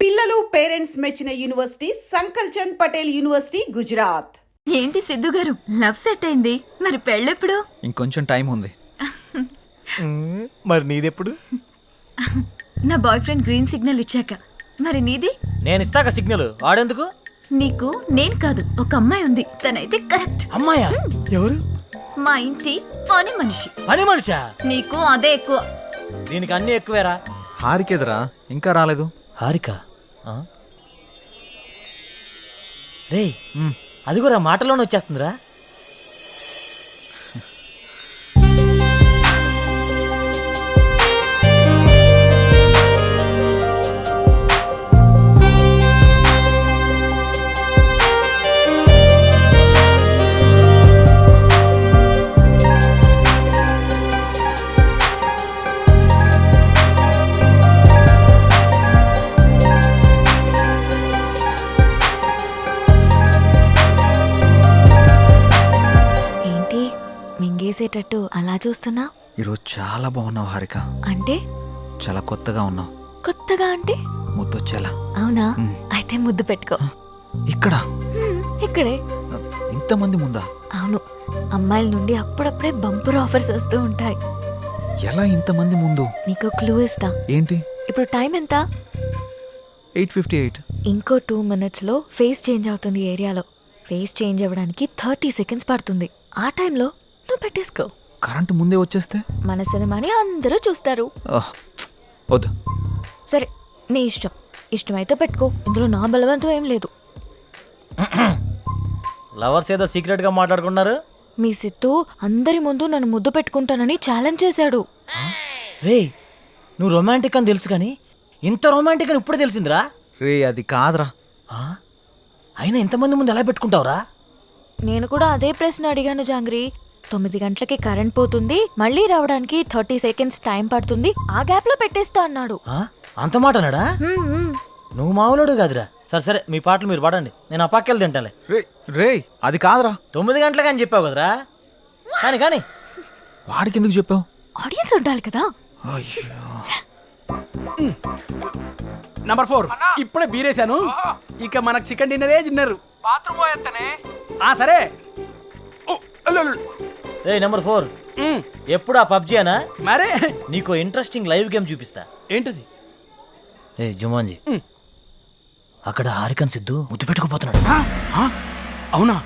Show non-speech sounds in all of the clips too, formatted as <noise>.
పిల్లలు పేరెంట్స్ మెచ్చిన university Sankalchand Patel university Gujarat. ఏంటి సిద్ధు గారు? లవ్ సెట్ అయింది. మరి పెళ్ళెప్పుడు? ఇంకొంచెం టైం ఉంది. <laughs> మరి నీదెప్పుడు? నా బాయ్ ఫ్రెండ్ గ్రీన్ సిగ్నల్ ఇచ్చాక. మరి నీది? నేను ఇస్తాక సిగ్నల్. వాడేందుకు? నీకు నేను కాదు ఒక అమ్మాయి ఉంది. తనైతే కరెక్ట్. అమ్మాయా? ఎవరు? మా ఇంటి పని మనిషి. పని మనిషా? నీకు అదే ఎక్కువ. దీనికి అన్ని ఎక్కువేరా? హారికేదరా? ఇంకా రాలేదు. హారిక? రే అది కూడా మాటలోనే వచ్చేస్తుందిరా. మింగేసేటట్టు అలా చూస్తున్నా? ఈరోజు చాలా బాగున్నావు హారిక. అంటే? చాలా కొత్తగా ఉన్నావు. కొత్తగా అంటే? ముద్దొచ్చేలా. అవునా? మ్. అయితే ముద్దు పెట్టుకో. ఇక్కడ? ఇక్కడే. ఇంతమంది ముందా? అవును. అమ్మాయిల నుండి అప్పుడప్పుడే బంపర్ ఆఫర్స్ వస్తూ ఉంటాయి. ఎలా ఇంతమంది ముందు? నీకు క్లూ ఇస్తా. ఏంటి? ఇప్పుడు టైం ఎంత? Eight fifty eight. ఇంకో టూ మినిట్స్లో ఫేస్ చేంజ్ అవుతుంది ఏరియాలో. ఫేస్ చేంజ్ అవ్వడానికి థర్టీ సెకండ్స్ పడుతుంది. ఆ టైంలో నువ్వు పెట్టేసుకో. కరెంటు ముందే వచ్చేస్తే? మన సినిమాని అందరూ చూస్తారు. వద్దు. సరే నీ ఇష్టం. ఇష్టమైతే పెట్టుకో. ఇందులో నా బలవంతం ఏం లేదు. లవర్స్ ఏదో సీక్రెట్గా మాట్లాడుకున్నారు మీ సిత్తు అందరి ముందు నన్ను ముద్దు పెట్టుకుంటానని ఛాలెంజ్ చేశాడు. రే నువ్వు రొమాంటిక్ అని తెలుసు కానీ ఇంత రొమాంటిక్ అని ఇప్పుడే తెలిసిందిరా. రే అది కాదురా. ఆ? అయినా ఇంతమంది ముందు ఎలా పెట్టుకుంటావురా? నేను కూడా అదే ప్రశ్న అడిగాను జాంగ్రీ. తొమ్మిది గంటలకి కరెంట్ పోతుంది మళ్ళీ రావడానికి థర్టీ సెకండ్స్ టైం పడుతుంది ఆ గ్యాప్లో పెట్టేస్తా అన్నాడు. ఆ? అంత మాట అన్నాడా? హ్మ్, హ్మ్. నువ్వు మామూలుడు కాదురా. సరే సరే మీ పాటలు మీరు పాడండి. నేను ఆ పక్కెళ్ళి తింటాలే. రే రే అది కాదురా. తొమ్మిది గంటలకు అని చెప్పావు కదరా? కానీ కానీ. వాడికి ఎందుకు చెప్పావు? ఆడియన్స్ ఉండాలి కదా. అయ్యో. నంబర్ ఫోర్ ఇప్పుడే బీరేశాను. ఇక మనకు చికెన్ డిన్నరే తిన్నారు బాత్రూమ్ పోయేస్తానే ఆ సరే. ఓ, అల్లు, అల్లు. రే నెంబర్ ఫోర్ ఎప్పుడు ఆ పబ్జీ అనా? మరే. నీకు ఇంట్రెస్టింగ్ లైవ్ గేమ్ చూపిస్తా. ఏంటది? ఏ జుమాన్జీ. అక్కడ హారికన్ సిద్ధు ముద్దు పెట్టుకుపోతున్నాడు. ఆ, ఆ, అవునా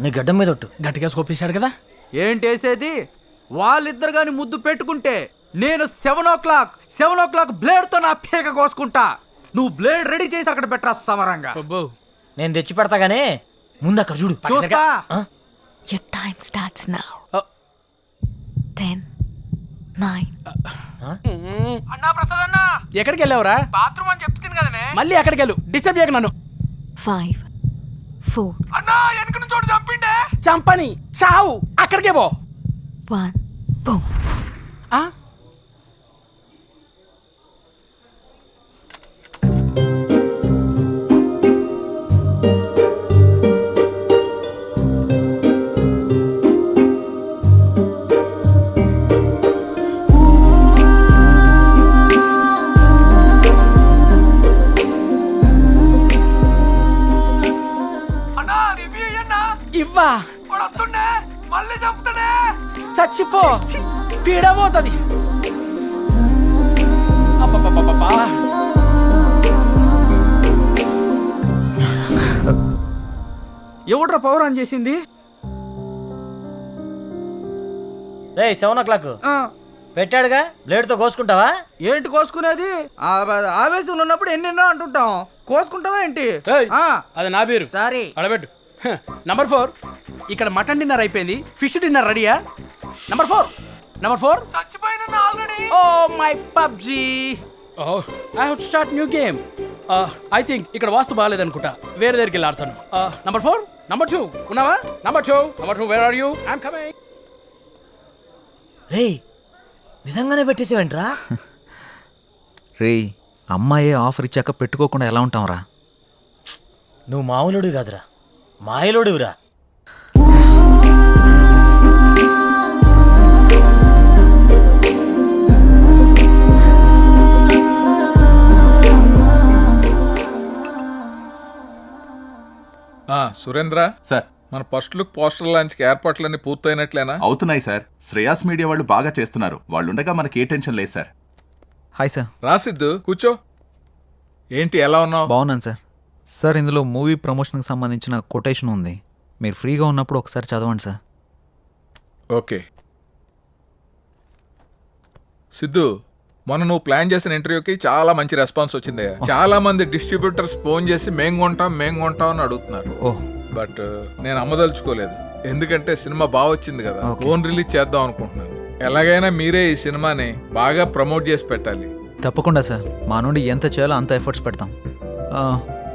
నీ గడ్డం మీద ఒట్టు. గట్టిగా స్కోపేశాడు కదా? ఏంటేసేది వాళ్ళిద్దరు గాని ముద్దు పెట్టుకుంటే నేను seven o'clock seven o'clock బ్లేడ్తో నా పీక కోసుకుంటా. నువ్వు బ్లేడ్ రెడీ చేసి అక్కడ పెట్టరా సమరంగా. నేను తెచ్చి పెడతా గానీ ముందు అక్కడ చూడు. చూస్తా? Your time starts now. Uh. Ten, nine, అన్నా ప్రసాద్ అన్న. ఎక్కడికి వెళ్ళావురా? బాత్రూమ్ అని చెప్తుంది కదనే. మళ్ళీ ఎక్కడికి వెళ్ళు? డిస్టర్బ్ చేయక నన్ను. Five, four, అన్నా వెనక నుంచి చోటు చంపిండే. చంపని. చావు. అక్కడికే పో. One, boom. ఆ? పీడబోతుంది అబ్బబ్బబ్బబ్బా. ఎవడ్రా పవర్ ఆన్ చేసింది? రే సెవెన్ ఓ క్లాక్. ఆ, పెట్టాడుగా? బ్లేడ్తో కోసుకుంటావా? ఏంటి కోసుకునేది? ఆ, ఆవేశంలో ఉన్నప్పుడు ఎన్నెన్నో అంటుంటాం. కోసుకుంటావా ఏంటి? ఏయ్, ఆ, అది నా పేరు సారీ. అడబెట్టు. Number four. ఇక్కడ మటన్ డిన్నర్ అయిపోయింది. ఫిష్ డిన్నర్ రెడీయా? Number four. నంబర్ ఫోర్ చచ్చిపోయిన already oh my PUBG oh I have start new game I think ఇక్కడ వాస్తు బాగాలేదనుకుంటా. వేరే దగ్గరికి వెళ్ళి ఆడతాను. నంబర్ ఫోర్ నంబర్ టూ ఉన్నావా? Number two number two where are you I'm coming రే నిజంగానే పెట్టేసేవేంట్రా? <laughs> రే అమ్మాయే ఆఫర్ ఇచ్చాక పెట్టుకోకుండా ఎలా ఉంటాంరా? నువ్వు మామూలుడు కాదురా. మాయలోడురా సురేంద్ర సార్. మన ఫస్ట్ లుక్ పోస్టర్ లాంచ్కి ఏర్పాట్లన్నీ పూర్తయినట్లేనా? అవుతున్నాయి సార్. శ్రేయాస్ మీడియా వాళ్ళు బాగా చేస్తున్నారు. వాళ్ళుండగా మనకి ఏ టెన్షన్ లేదు సార్. Hi sir. రాసిద్దు కూర్చో. ఏంటి ఎలా ఉన్నావు? బాగున్నాను సార్. సార్ ఇందులో మూవీ ప్రమోషన్కి సంబంధించిన కొటేషన్ ఉంది. మీరు ఫ్రీగా ఉన్నప్పుడు ఒకసారి చదవండి సార్. ఓకే. సిద్ధు మొన్న నువ్వు ప్లాన్ చేసిన ఇంటర్వ్యూకి చాలా మంచి రెస్పాన్స్ వచ్చింది. చాలా మంది డిస్ట్రిబ్యూటర్స్ ఫోన్ చేసి మేం కొంటాం మేం కొంటాం అని అడుగుతున్నారు. బట్ నేను అమ్మదలుచుకోలేదు. ఎందుకంటే సినిమా బాగా వచ్చింది కదా. ఫోన్ రిలీజ్ చేద్దాం అనుకుంటున్నాను. ఎలాగైనా మీరే ఈ సినిమాని బాగా ప్రమోట్ చేసి పెట్టాలి. తప్పకుండా సార్. మా నుండి ఎంత చేయాలో అంత ఎఫర్ట్స్ పెడతాం.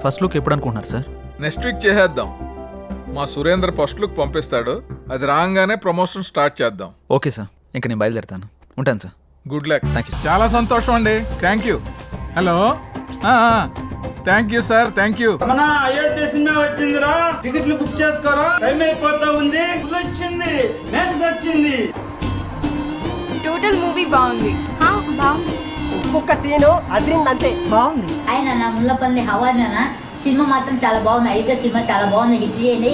ఫస్ట్ లుక్ ఎప్పుడు అనుకుంటున్నారు సార్? నెక్స్ట్ వీక్ చేసేద్దాం. మా సురేంద్ర ఫస్ట్ లుక్ పంపిస్తాడు. అది రాగానే ప్రమోషన్ స్టార్ట్ చేద్దాం. Okay sir. ఇంకా నేను బయలుదేరుతాను. ఉంటాను sir. Good luck Thank you. చాలా సంతోషం అండి thank you hello thank you sir thank you మన అయోధ్య సినిమా వచ్చిందిరా? టికెట్లు బుక్ చేసుకోరా? టైం అయిపోతా ఉంది. వచ్చింది మ్యాచ్ వచ్చింది టోటల్ మూవీ బాగుంది. బాగుంది. ఒక్కొక్క సీను అదిరిందంతే. బాగుంది. ఆయన నా ముల్లపల్లి హవానా సినిమా మాత్రం చాలా బాగుంది. అయితే సినిమా చాలా బాగుంది. హిట్ చేయండి.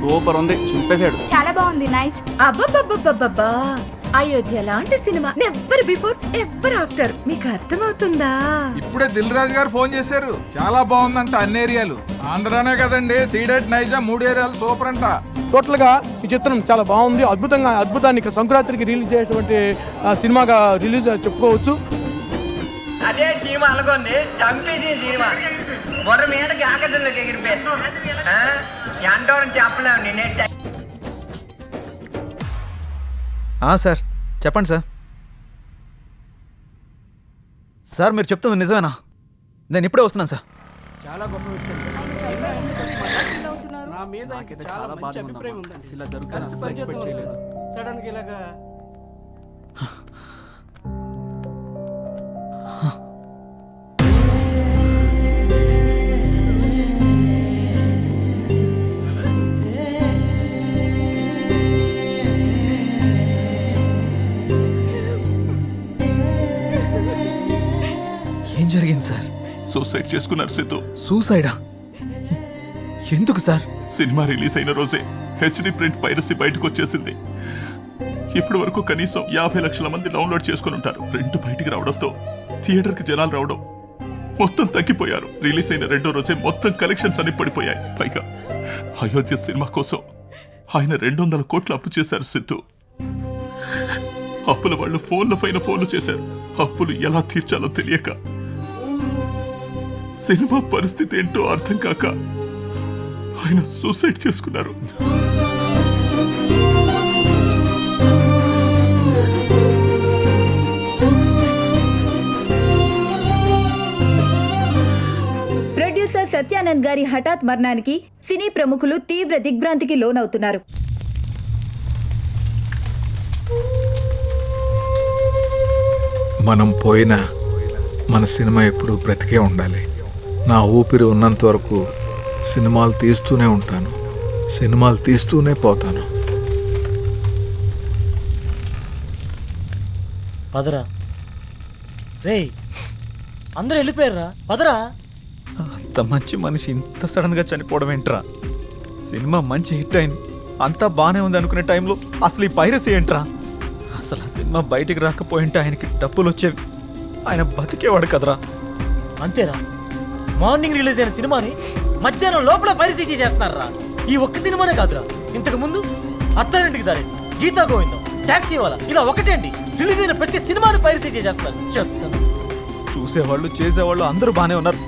సూపర్ ఉంది. చింపేశాడు. చాలా బాగుంది. నైస్. అబ్బబ్బబ్బబ్బబ్బా అయోధ్య లాంటి సినిమా నెవర్ బిఫోర్ ఎవర్ ఆఫ్టర్. మీకు అర్థమవుతుందా? ఇప్పుడే దిల్ రాజు గారు ఫోన్ చేశారు. చాలా బాగుందంట అన్ని ఏరియాలు. ఆంధ్రానే కదండి సీడెడ్ నైజా మూడు ఏరియాలు సూపర్ అంట. టోటల్గా ఈ చిత్రం చాలా బాగుంది. అద్భుతంగా అద్భుతాన్ని సంక్రాంతికి రిలీజ్ చేసేటువంటి ఆ, సినిమాగా రిలీజ్ చెప్పుకోవచ్చు. అదే సినిమా అనుకోండి చంపేసిన సినిమా. బొర్ర మీదకి ఆకాశంలోకి ఎగిరిపోయారు ఎంతో చెప్పలేము నేనే సార్. చెప్పండి సార్. సార్ మీరు చెప్తుంది నిజమేనా? నేను ఇప్పుడే వస్తున్నాను సార్. చాలా గొప్ప విషయం. నా మీద ఇంకా చాలా మంచి అభిప్రాయం ఉందండి. ఇలా జరుగుతుంది సడన్గా ఇలాగా సూసైడ్ చేసుకున్నారు సిద్ధు. సూసైడా ఎందుకు సార్? సినిమా రిలీజ్ అయిన రోజే హెచ్డి ప్రింట్ పైరసీ బయటకు వచ్చేసింది. ఇప్పటి వరకు కనీసం యాభై లక్షల మంది డౌన్లోడ్ చేసుకుని ఉంటారు. ప్రింట్ బయటికి రావడంతో థియేటర్కి జనాలు రావడం మొత్తం తగ్గిపోయారు. రిలీజ్ అయిన రెండో రోజే మొత్తం కలెక్షన్స్ అన్ని పడిపోయాయి. పైగా అయోధ్య సినిమా కోసం ఆయన రెండు వందల కోట్లు అప్పు చేశారు సిద్ధు. అప్పుల వాళ్ళు ఫోన్ల పైన ఫోన్లు చేశారు. అప్పులు ఎలా తీర్చాలో తెలియక సినిమా పరిస్థితి ఏంటో అర్థం కాక ఆయన సూసైడ్ చేసుకున్నారు. ప్రొడ్యూసర్ సత్యానంద్ గారి హఠాత్ మరణానికి సినీ ప్రముఖులు తీవ్ర దిగ్భ్రాంతికి లోనవుతున్నారు. మనం పోయినా మన సినిమా ఎప్పుడు బ్రతికే ఉండాలి. నా ఊపిరి ఉన్నంత వరకు సినిమాలు తీస్తూనే ఉంటాను. సినిమాలు తీస్తూనే పోతాను. పదరా. రేయ్ అందరూ వెళ్ళిపోయారా పదరా. అంత మంచి మనిషి ఇంత సడన్గా చనిపోవడం ఏంట్రా? సినిమా మంచి హిట్ అయింది. అంతా బాగానే ఉంది అనుకునే టైంలో అసలు ఈ పైరసీ ఏంట్రా? అసలు ఆ సినిమా బయటికి రాకపోయింటే ఆయనకి డబ్బులు వచ్చేవి ఆయన బతికేవాడు కదరా. అంతేరా. మార్నింగ్ రిలీజ్ అయిన సినిమాని మధ్యాహ్నం లోపల పరిశీలి చేస్తున్నారా ఈ ఒక్క సినిమానే కాదురా. ఇంతకు ముందు అత్తారింటికి దారి గీతా గోవిందం ట్యాక్సీ వాళ్ళ ఇలా ఒకటేంటి? రిలీజ్ అయిన ప్రతి సినిమాని పరిశీలి చేస్తారు చెప్తాను చూసేవాళ్ళు చేసేవాళ్ళు అందరూ బాగానే ఉన్నారు.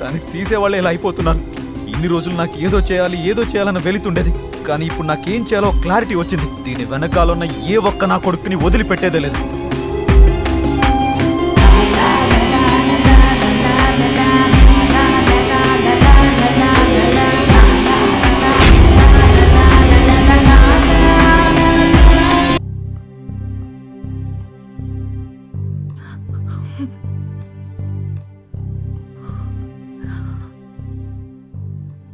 కానీ తీసేవాళ్ళు ఇలా అయిపోతున్నారు. ఇన్ని రోజులు నాకు ఏదో చేయాలి ఏదో చేయాలని వెళుతుండేది. కానీ ఇప్పుడు నాకేం చేయాలో క్లారిటీ వచ్చింది. దీని వెనకాలన్న ఏ ఒక్క నా కొడుకుని వదిలిపెట్టేదే లేదు.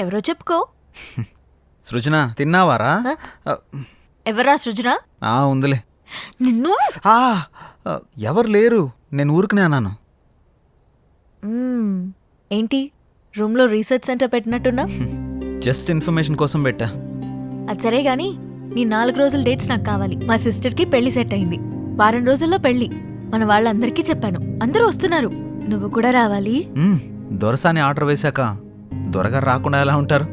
ఎవరో చెప్పుకో. సృజన తిన్నావారా? ఎవరా సృజన? ఆ, ఉందిలే. నిన్ను? ఆ, ఎవరు లేరు? నేను ఊరికనే అన్నాను. మ్మ్. ఏంటి? రూమ్లో రీసెర్చ్ సెంటర్ పెట్టినట్టున్నా? జస్ట్ ఇన్ఫర్మేషన్ కోసం పెట్టా. అది సరే గాని నీ నాలుగు రోజుల డేట్స్ నాకు కావాలి. మా సిస్టర్కి పెళ్ళి సెట్ అయింది. వారం రోజుల్లో పెళ్ళి. మన వాళ్ళందరికీ చెప్పాను. అందరూ వస్తున్నారు. నువ్వు కూడా రావాలి? మ్మ్, దొరసాని ఆర్డర్ వేశాక దొరగారు రాకుండా ఎలా ఉంటారు?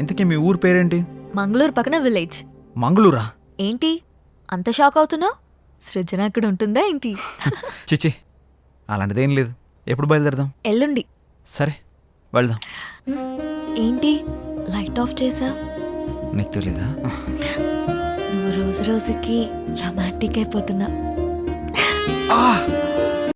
ఇంతకీ మీ ఊరు పేరేంటి? మంగళూరు పక్కన విలేజ్. మంగళూరా? ఏంటి? అంత షాక్ అవుతున్నావు? సృజన అక్కడ ఉంటుందా ఏంటి? <laughs> చిచి అలాంటిదేం లేదు. ఎప్పుడు బయలుదేరదాం? ఎల్లుండి. సరే వెళ్దాం. ఏంటి? లైట్ ఆఫ్ చేసా? నీకు తెలీదా? నువ్వు రోజు రోజుకి రొమాంటిక్ అయిపోతున్నా!